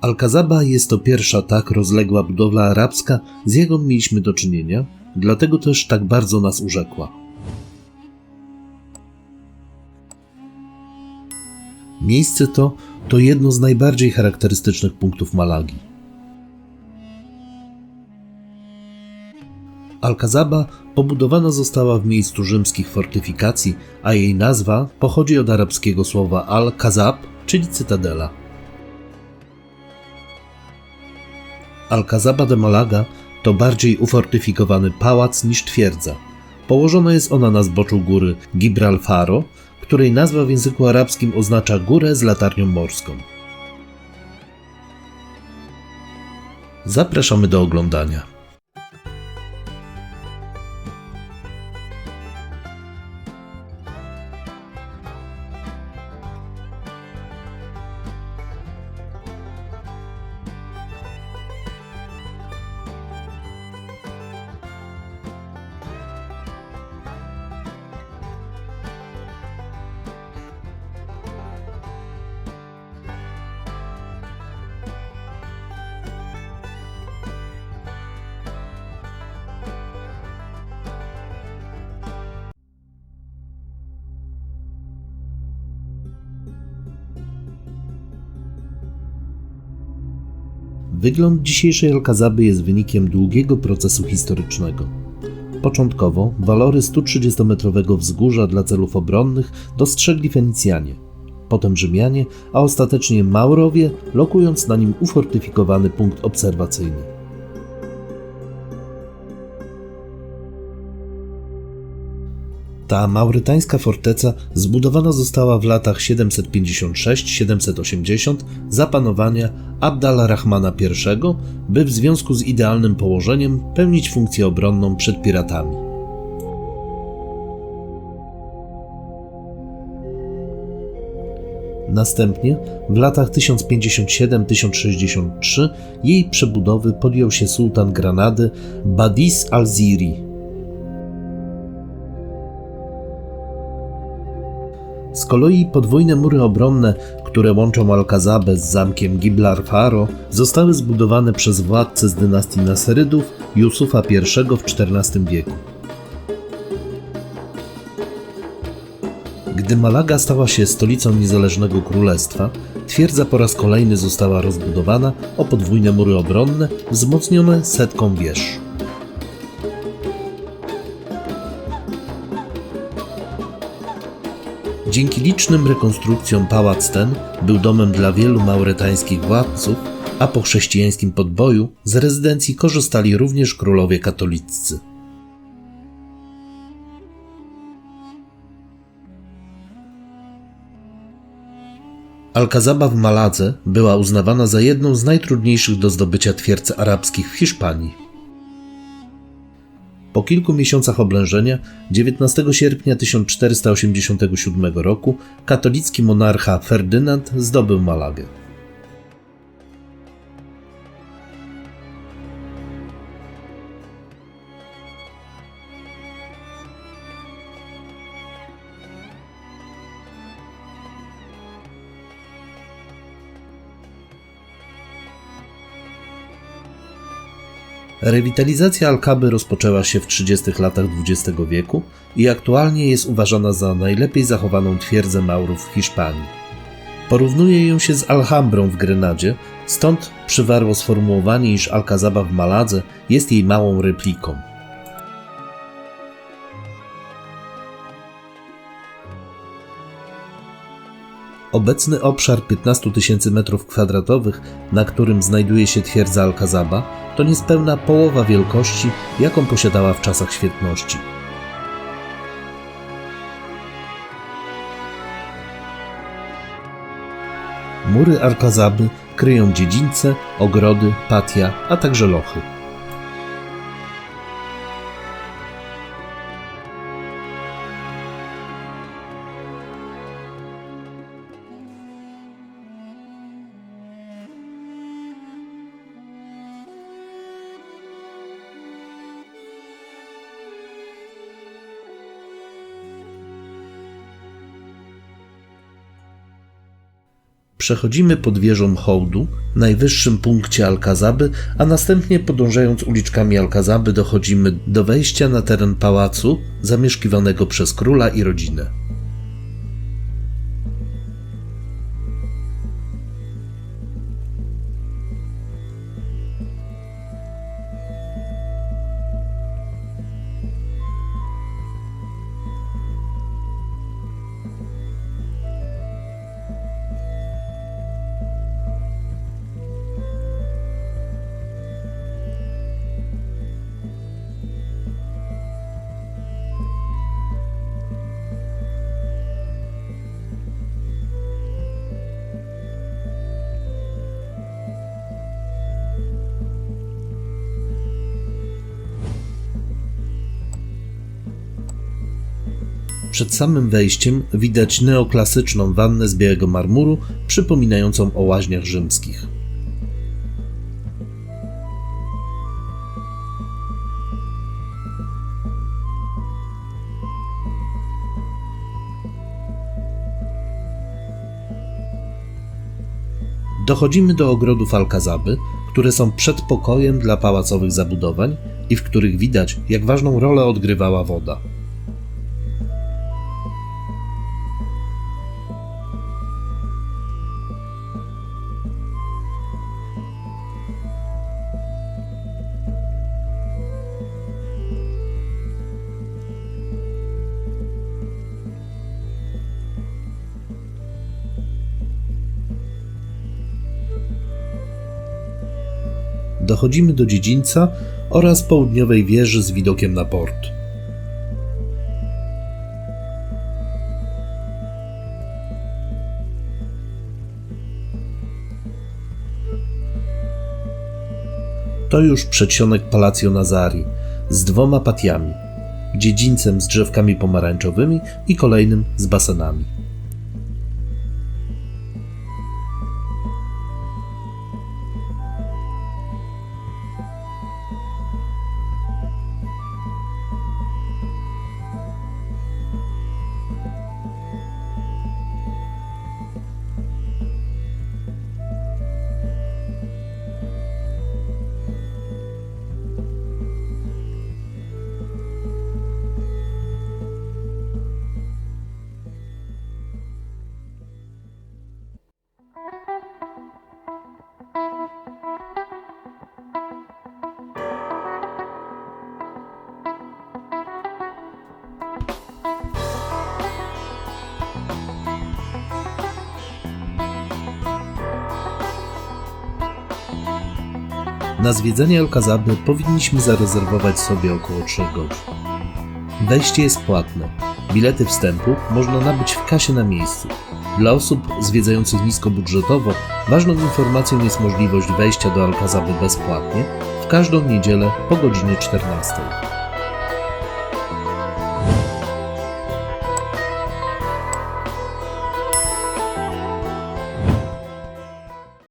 Al-Kazaba jest to pierwsza tak rozległa budowla arabska, z jaką mieliśmy do czynienia, dlatego też tak bardzo nas urzekła. Miejsce to to jedno z najbardziej charakterystycznych punktów Malagi. Al-Kazaba pobudowana została w miejscu rzymskich fortyfikacji, a jej nazwa pochodzi od arabskiego słowa al-Kazab, czyli cytadela. Al-Kazaba de Malaga to bardziej ufortyfikowany pałac niż twierdza. Położona jest ona na zboczu góry Gibralfaro, której nazwa w języku arabskim oznacza górę z latarnią morską. Zapraszamy do oglądania. Wygląd dzisiejszej Alkazaby jest wynikiem długiego procesu historycznego. Początkowo walory 130-metrowego wzgórza dla celów obronnych dostrzegli Fenicjanie, potem Rzymianie, a ostatecznie Maurowie, lokując na nim ufortyfikowany punkt obserwacyjny. Ta maurytańska forteca zbudowana została w latach 756-780 za panowania Abd al-Rahmana I, by w związku z idealnym położeniem pełnić funkcję obronną przed piratami. Następnie w latach 1057-1063 jej przebudowy podjął się sultan Granady Badis al-Ziri Z kolei podwójne mury obronne, które łączą Alkazabę z zamkiem Giblar Faro, zostały zbudowane przez władcę z dynastii Naserydów Jusufa I w XIV wieku. Gdy Malaga stała się stolicą niezależnego królestwa, twierdza po raz kolejny została rozbudowana o podwójne mury obronne wzmocnione setką wież. Dzięki licznym rekonstrukcjom pałac ten był domem dla wielu mauretańskich władców, a po chrześcijańskim podboju z rezydencji korzystali również królowie katoliccy. Alcazaba w Maladze była uznawana za jedną z najtrudniejszych do zdobycia twierdz arabskich w Hiszpanii. Po kilku miesiącach oblężenia, 19 sierpnia 1487 roku, katolicki monarcha Ferdynand zdobył Malagę. Rewitalizacja Alkaby rozpoczęła się w 30 latach XX wieku i aktualnie jest uważana za najlepiej zachowaną twierdzę Maurów w Hiszpanii. Porównuje ją się z Alhambrą w Grenadzie, stąd przywarło sformułowanie, iż Alcazaba w Maladze jest jej małą repliką. Obecny obszar 15 tysięcy m2, na którym znajduje się twierdza Alcazaba, to niespełna połowa wielkości, jaką posiadała w czasach świetności. Mury Alcazaby kryją dziedzińce, ogrody, patia, a także lochy. Przechodzimy pod wieżą hołdu, najwyższym punkcie Alkazaby, a następnie podążając uliczkami Alkazaby dochodzimy do wejścia na teren pałacu zamieszkiwanego przez króla i rodzinę. Przed samym wejściem widać neoklasyczną wannę z białego marmuru, przypominającą o łaźniach rzymskich. Dochodzimy do ogrodów Alkazaby, które są przedpokojem dla pałacowych zabudowań i w których widać, jak ważną rolę odgrywała woda. Dochodzimy do dziedzińca oraz południowej wieży z widokiem na port. To już przedsionek Palacio Nazari z dwoma patiami, dziedzińcem z drzewkami pomarańczowymi i kolejnym z basenami. Na zwiedzenie Alkazaby powinniśmy zarezerwować sobie około 3 godzin. Wejście jest płatne. Bilety wstępu można nabyć w kasie na miejscu. Dla osób zwiedzających niskobudżetowo ważną informacją jest możliwość wejścia do Alkazaby bezpłatnie w każdą niedzielę po godzinie 14.